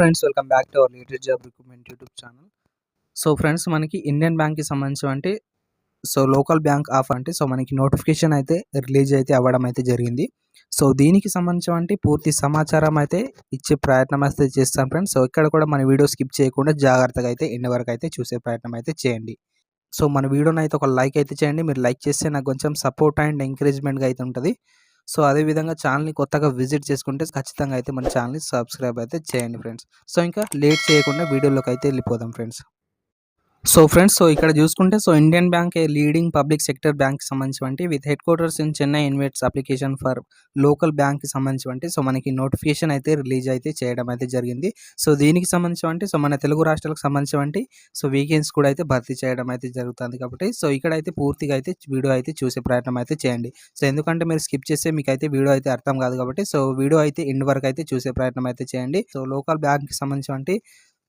Friends welcome back to our latest job recruitment YouTube channel. So friends మనకి Indian బ్యాంక్కి సంబంధించి అంటే so local bank of అంటే so మనకి నోటిఫికేషన్ అయితే రిలీజ్ అయితే అవ్వడం అయితే జరిగింది. సో దీనికి సంబంధించి అంటే పూర్తి సమాచారం అయితే ఇచ్చే ప్రయత్నం అయితే చేస్తాం ఫ్రెండ్స్. సో ఇక్కడ కూడా మన వీడియో స్కిప్ చేయకుండా జాగ్రత్తగా అయితే ఎండ్ వరకు అయితే చూసే ప్రయత్నం అయితే చేయండి. సో మన వీడియోని అయితే ఒక లైక్ అయితే చేయండి. మీరు లైక్ చేస్తే నాకు కొంచెం సపోర్ట్ అండ్ ఎంకరేజ్మెంట్గా అయితే ఉంటుంది. సో అదేవిధంగా ఛానల్ని కొత్తగా విజిట్ చేసుకుంటే ఖచ్చితంగా అయితే మన ఛానల్ని సబ్స్క్రైబ్ అయితే చేయండి ఫ్రెండ్స్. సో ఇంకా లేట్ చేయకుండా వీడియోలోకి అయితే వెళ్ళిపోదాం ఫ్రెండ్స్. సో ఫ్రెండ్స్ సో ఇక్కడ చూసుకుంటే so Indian bank a leading public sector bank సంబంధించి with headquarters in Chennai invites application for local బ్యాంక్కి సంబంధించి సో మనకి నోటిఫికేషన్ అయితే రిలీజ్ అయితే చేయడం అయితే జరిగింది. సో దీనికి సంబంధించి సో మన తెలుగు రాష్ట్రాలకు సంబంధించి సో వీకెండ్స్ కూడా అయితే భర్తీ చేయడం అయితే జరుగుతుంది కాబట్టి సో ఇక్కడ అయితే పూర్తిగా అయితే వీడియో అయితే చూసే ప్రయత్నం అయితే చేయండి. సో ఎందుకంటే మీరు స్కిప్ చేస్తే మీకు అయితే వీడియో అయితే అర్థం కాదు కాబట్టి సో వీడియో అయితే ఎండ్ వరకు అయితే చూసే ప్రయత్నం అయితే చేయండి. సో లోకల్ బ్యాంక్కి సంబంధించి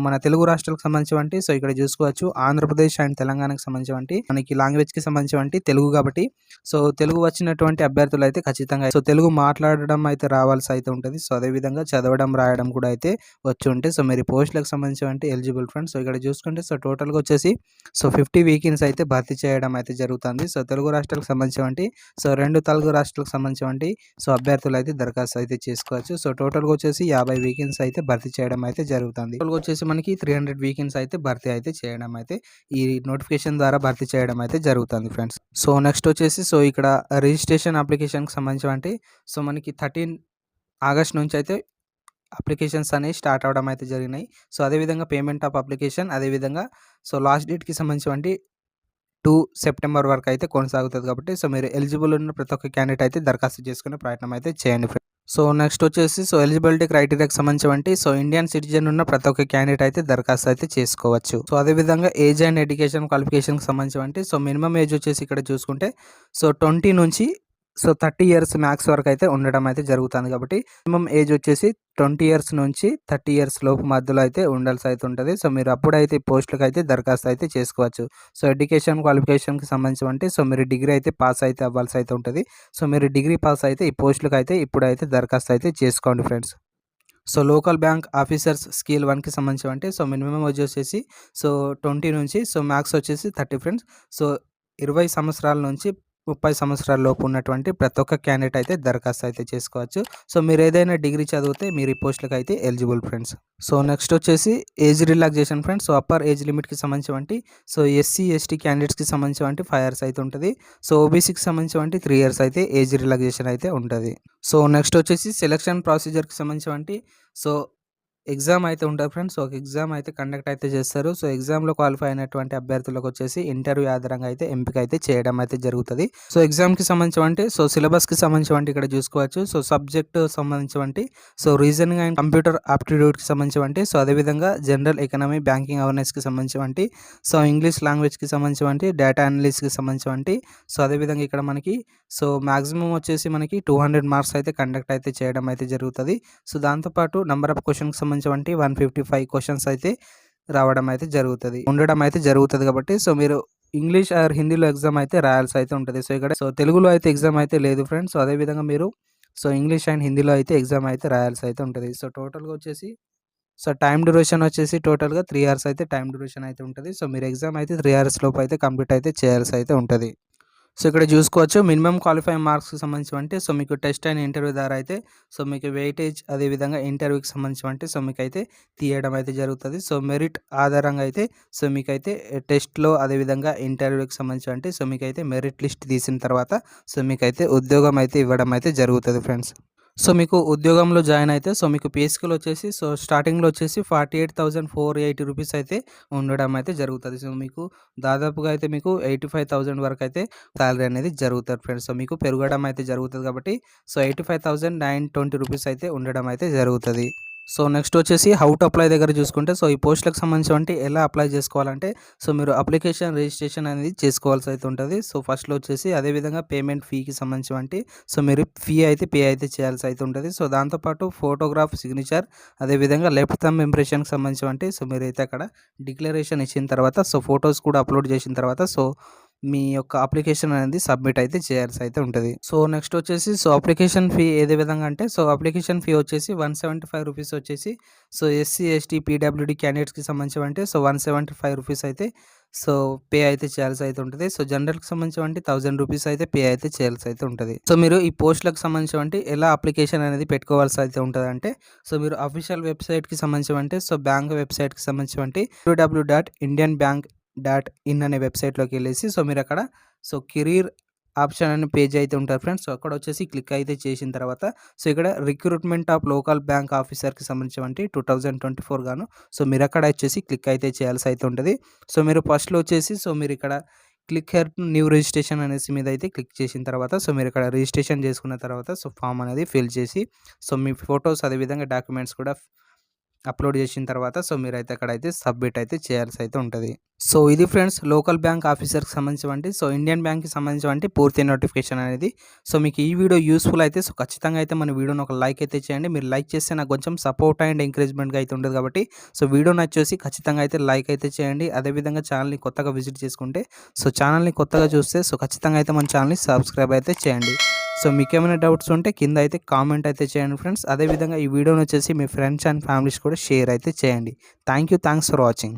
మన తెలుగు రాష్ట్రాలకు సంబంధించి సో ఇక్కడ చూసుకోవచ్చు ఆంధ్రప్రదేశ్ అండ్ తెలంగాణకు సంబంధించి మనకి లాంగ్వేజ్కి సంబంధించి తెలుగు కాబట్టి. సో తెలుగు వచ్చినటువంటి అభ్యర్థులు అయితే ఖచ్చితంగా సో తెలుగు మాట్లాడడం అయితే రావాల్సి అయితే ఉంటుంది. సో అదేవిధంగా చదవడం రాయడం కూడా అయితే వచ్చి ఉంటే సో మీరు పోస్టులకు సంబంధించి ఎలిజిబుల్ ఫ్రెండ్స్ సో ఇక్కడ చూసుకుంటే సో టోటల్గా వచ్చేసి సో ఫిఫ్టీ వీకెన్స్ అయితే భర్తీ చేయడం అయితే జరుగుతుంది. సో తెలుగు రాష్ట్రాలకు సంబంధించి సో రెండు తెలుగు రాష్ట్రాలకు సంబంధించి సో అభ్యర్థులు అయితే దరఖాస్తు అయితే చేసుకోవచ్చు. సో టోటల్గా వచ్చేసి యాభై వీకెన్స్ అయితే భర్తీ చేయడం అయితే జరుగుతుంది. టోటల్గా వచ్చేసి మనకి త్రీ హండ్రెడ్ వీకెండ్స్ అయితే భర్తీ అయితే చేయడం అయితే ఈ నోటిఫికేషన్ ద్వారా భర్తీ చేయడం అయితే జరుగుతుంది ఫ్రెండ్స్. సో నెక్స్ట్ వచ్చేసి సో ఇక్కడ రిజిస్ట్రేషన్ అప్లికేషన్కి సంబంధించి సో మనకి థర్టీన్ ఆగస్ట్ నుంచి అయితే అప్లికేషన్స్ అనేవి స్టార్ట్ అవడం అయితే జరిగినాయి. సో అదేవిధంగా పేమెంట్ ఆఫ్ అప్లికేషన్ అదేవిధంగా సో లాస్ట్ డేట్కి సంబంధించి టూ సెప్టెంబర్ వరకు అయితే కొనసాగుతుంది కాబట్టి సో మీరు ఎలిజిబుల్ ఉన్న ప్రతి ఒక్క క్యాండిడేట్ అయితే దరఖాస్తు చేసుకునే ప్రయత్నం అయితే చేయండి సో నెక్స్ట్ వచ్చేసి సో ఎలిజిబిలిటీ క్రైటీరియాకి సంబంధించి సో ఇండియన్ సిటిజన్ ఉన్న ప్రతి ఒక్క క్యాండిడేట్ అయితే దరఖాస్తు అయితే చేసుకోవచ్చు. సో అదేవిధంగా ఏజ్ అండ్ ఎడ్యుకేషన్ క్వాలిఫికేషన్కి సంబంధించి సో మినిమం ఏజ్ వచ్చేసి ఇక్కడ చూసుకుంటే సో ట్వంటీ నుంచి సో థర్టీ ఇయర్స్ మ్యాక్స్ వరకు అయితే ఉండడం అయితే జరుగుతుంది కాబట్టి మినిమం ఏజ్ వచ్చేసి ట్వంటీ ఇయర్స్ నుంచి థర్టీ ఇయర్స్ లోపు మధ్యలో అయితే ఉండాల్సి అయితే ఉంటుంది. సో మీరు అప్పుడైతే పోస్టులకు అయితే దరఖాస్తు అయితే చేసుకోవచ్చు. సో ఎడ్యుకేషన్ క్వాలిఫికేషన్కి సంబంధించి అంటే సో మీరు డిగ్రీ అయితే పాస్ అయితే అవ్వాల్సి అయితే ఉంటుంది. సో మీరు డిగ్రీ పాస్ అయితే ఈ పోస్టులకు అయితే ఇప్పుడైతే దరఖాస్తు అయితే చేసుకోండి friends. So local bank officers skill వన్కి సంబంధించి అంటే సో మినిమం వచ్చేసి సో ట్వంటీ నుంచి సో మ్యాక్స్ వచ్చేసి థర్టీ ఫ్రెండ్స్. సో ఇరవై సంవత్సరాల నుంచి ముప్పై సంవత్సరాల లోపు ఉన్నటువంటి ప్రతి ఒక్క క్యాండిడేట్ అయితే దరఖాస్తు అయితే చేసుకోవచ్చు. సో మీరు ఏదైనా డిగ్రీ చదివితే మీరు ఈ పోస్టులకు అయితే ఎలిజిబుల్ ఫ్రెండ్స్. సో నెక్స్ట్ వచ్చేసి age relaxation friends. So upper age లిమిట్కి సంబంధించి సో ఎస్సీ ఎస్టీ క్యాండిడేట్స్కి సంబంధించి ఫైవ్ ఇయర్స్ అయితే ఉంటుంది. సో ఓబీసీకి సంబంధించి త్రీ ఇయర్స్ అయితే ఏజ్ రిలాక్సేషన్ అయితే ఉంటుంది. సో నెక్స్ట్ వచ్చేసి సెలక్షన్ ప్రొసీజర్కి సంబంధించి సో ఎగ్జామ్ అయితే ఉంటుంది ఫ్రెండ్స్. ఒక ఎగ్జామ్ అయితే కండక్ట్ అయితే చేస్తారు. సో ఎగ్జామ్లో క్వాలిఫై అయినటువంటి అభ్యర్థులకు వచ్చేసి ఇంటర్వ్యూ ఆధారంగా అయితే ఎంపిక అయితే చేయడం అయితే జరుగుతుంది. సో ఎగ్జామ్కి సంబంధించి అంటే సో సిలబస్కి సంబంధించి ఇక్కడ చూసుకోవచ్చు. సో సబ్జెక్ట్ సంబంధించి సో రీజనింగ్ అండ్ కంప్యూటర్ ఆప్టిట్యూడ్కి సంబంధించి సో అదేవిధంగా జనరల్ ఎకనామీ బ్యాంకింగ్ అవేర్నెస్కి సంబంధించి సో ఇంగ్లీష్ లాంగ్వేజ్కి సంబంధించి డేటా అనలిస్ట్కి సంబంధించి సో అదేవిధంగా ఇక్కడ మనకి సో మ్యాక్సిమం వచ్చేసి మనకి టూ హండ్రెడ్ మార్క్స్ అయితే కండక్ట్ అయితే చేయడం అయితే జరుగుతుంది. సో దాంతోపాటు నెంబర్ ఆఫ్ క్వశ్చన్కి సంబంధించి వన్ ఫిఫ్టీ ఫైవ్ క్వశ్చన్స్ అయితే రావడం అయితే జరుగుతుంది. ఉండడం అయితే జరుగుతుంది కాబట్టి సో మీరు ఇంగ్లీష్ ఆర్ హిందీలో ఎగ్జామ్ అయితే రాయాల్సి అయితే ఉంటుంది. సో ఇక్కడ సో తెలుగులో అయితే ఎగ్జామ్ అయితే లేదు ఫ్రెండ్స్. సో అదేవిధంగా మీరు సో ఇంగ్లీష్ అండ్ హిందీలో అయితే ఎగ్జామ్ అయితే రాయాల్సి అయితే ఉంటుంది. సో టోటల్గా వచ్చేసి సో టైం డ్యూరేషన్ వచ్చేసి టోటల్గా త్రీ అవర్స్ అయితే టైం డ్యూరేషన్ అయితే ఉంటుంది. సో మీరు ఎగ్జామ్ అయితే త్రీ అవర్స్ లోపు అయితే కంప్లీట్ అయితే చేయాల్సి అయితే ఉంటుంది. సో ఇక్కడ చూసుకోవచ్చు మినిమం క్వాలిఫై మార్క్స్కి సంబంధించి అంటే సో మీకు టెస్ట్ అండ్ ఇంటర్వ్యూ ద్వారా అయితే సో మీకు వెయిటేజ్ అదేవిధంగా ఇంటర్వ్యూకి సంబంధించి అంటే సో మీకు అయితే తీయడం అయితే జరుగుతుంది. సో మెరిట్ ఆధారంగా అయితే సో మీకైతే టెస్ట్లో అదేవిధంగా ఇంటర్వ్యూకి సంబంధించి అంటే సో మీకైతే మెరిట్ లిస్ట్ తీసిన తర్వాత సో మీకైతే ఉద్యోగం అయితే ఇవ్వడం అయితే జరుగుతుంది ఫ్రెండ్స్. సో మీకు ఉద్యోగంలో జాయిన్ అయితే సో మీకు పేస్కులు వచ్చేసి సో స్టార్టింగ్లో వచ్చేసి forty eight thousand four eighty rupees అయితే ఉండడం అయితే జరుగుతుంది. సో మీకు దాదాపుగా అయితే మీకు ఎయిటీ ఫైవ్ థౌజండ్ వరకు అయితే శాలరీ అనేది జరుగుతుంది ఫ్రెండ్స్. సో మీకు పెరగడం అయితే జరుగుతుంది కాబట్టి so eighty five thousand nine twenty rupees అయితే ఉండడం అయితే జరుగుతుంది. సో నెక్స్ట్ వచ్చేసి హౌ టు అప్లై దగ్గర చూసుకుంటే సో ఈ పోస్టులకు సంబంధించి ఎలా అప్లై చేసుకోవాలంటే సో మీరు అప్లికేషన్ రిజిస్ట్రేషన్ అనేది చేసుకోవాల్సి అయితే ఉంటుంది. సో ఫస్ట్లో వచ్చేసి అదేవిధంగా పేమెంట్ ఫీకి సంబంధించి సో మీరు ఫీ అయితే పే అయితే చేయాల్సి అయితే ఉంటుంది. సో దాంతోపాటు ఫోటోగ్రాఫ్ సిగ్నేచర్ అదేవిధంగా లెఫ్ట్ థమ్ ఇంప్రెషన్కి సంబంధించి సో మీరైతే అక్కడ డిక్లరేషన్ ఇచ్చిన తర్వాత సో ఫొటోస్ కూడా అప్లోడ్ చేసిన తర్వాత సో మీ యొక్క అప్లికేషన్ అనేది సబ్మిట్ అయితే చేయాల్సి అయితే ఉంటుంది. సో నెక్స్ట్ వచ్చేసి సో అప్లికేషన్ ఫీ ఏదే విధంగా అంటే సో అప్లికేషన్ ఫీ వచ్చేసి వన్ సెవెంటీ ఫైవ్ రూపీస్ వచ్చేసి సో ఎస్సీ ఎస్టీ పీడబ్ల్యూడి క్యాండిడేట్స్కి సంబంధించి అంటే so one seventy five rupees అయితే సో పే అయితే చేయాల్సి అయితే ఉంటుంది. సో జనరల్కి సంబంధించి అంటే థౌసండ్ రూపీస్ అయితే పే అయితే చేయాల్సి అయితే ఉంటుంది. సో మీరు ఈ పోస్టులకు సంబంధించి అంటే ఎలా అప్లికేషన్ అనేది పెట్టుకోవాల్సి అయితే ఉంటుంది అంటే సో మీరు అఫీషియల్ వెబ్సైట్కి సంబంధించి అంటే సో బ్యాంక్ వెబ్సైట్కి సంబంధించి అంటే W dot Indian bank dot in అనే వెబ్సైట్లోకి వెళ్ళేసి సో మీరు అక్కడ సో కెరీర్ ఆప్షన్ అనే పేజ్ అయితే ఉంటారు ఫ్రెండ్స్. సో అక్కడ వచ్చేసి క్లిక్ అయితే చేసిన తర్వాత సో ఇక్కడ రిక్రూట్మెంట్ ఆఫ్ లోకల్ బ్యాంక్ ఆఫీసర్కి సంబంధించి టూ థౌజండ్ ట్వంటీ ఫోర్ గాను సో మీరు అక్కడ వచ్చేసి క్లిక్ అయితే చేయాల్సి అయితే ఉంటుంది. సో మీరు ఫస్ట్లో వచ్చేసి సో మీరు ఇక్కడ క్లిక్ హెర్ న్యూ రిజిస్ట్రేషన్ అనేసి మీద అయితే క్లిక్ చేసిన తర్వాత సో మీరు ఇక్కడ రిజిస్ట్రేషన్ చేసుకున్న తర్వాత సో ఫామ్ అనేది ఫిల్ చేసి సో మీ ఫొటోస్ అదేవిధంగా డాక్యుమెంట్స్ కూడా అప్లోడ్ చేసిన తర్వాత సో మీరైతే అక్కడైతే సబ్మిట్ అయితే చేయాల్సి అయితే ఉంటుంది. సో ఇది ఫ్రెండ్స్ లోకల్ బ్యాంక్ ఆఫీసర్కి సంబంధించి సో ఇండియన్ బ్యాంక్కి సంబంధించి పూర్తి నోటిఫికేషన్ అనేది. సో మీకు ఈ వీడియో యూస్ఫుల్ అయితే సో ఖచ్చితంగా అయితే మన వీడియోని ఒక లైక్ అయితే చేయండి. మీరు లైక్ చేస్తే నాకు కొంచెం సపోర్ట్ అండ్ ఎంకరేజ్మెంట్గా అయితే ఉంటుంది కాబట్టి సో వీడియో వచ్చేసి ఖచ్చితంగా అయితే లైక్ అయితే చేయండి. అదేవిధంగా ఛానల్ని కొత్తగా విజిట్ చేసుకుంటే సో ఛానల్ని కొత్తగా చూస్తే సో ఖచ్చితంగా అయితే మన ఛానల్ని సబ్స్క్రైబ్ అయితే చేయండి. సో మీకు ఏమైనా డౌట్స్ ఉంటే కింద అయితే కామెంట్ అయితే చేయండి ఫ్రెండ్స్ అదేవిధంగా ఈ వీడియోని వచ్చేసి మీ ఫ్రెండ్స్ అండ్ ఫ్యామిలీస్ కూడా షేర్ అయితే చేయండి. Thank you thanks for watching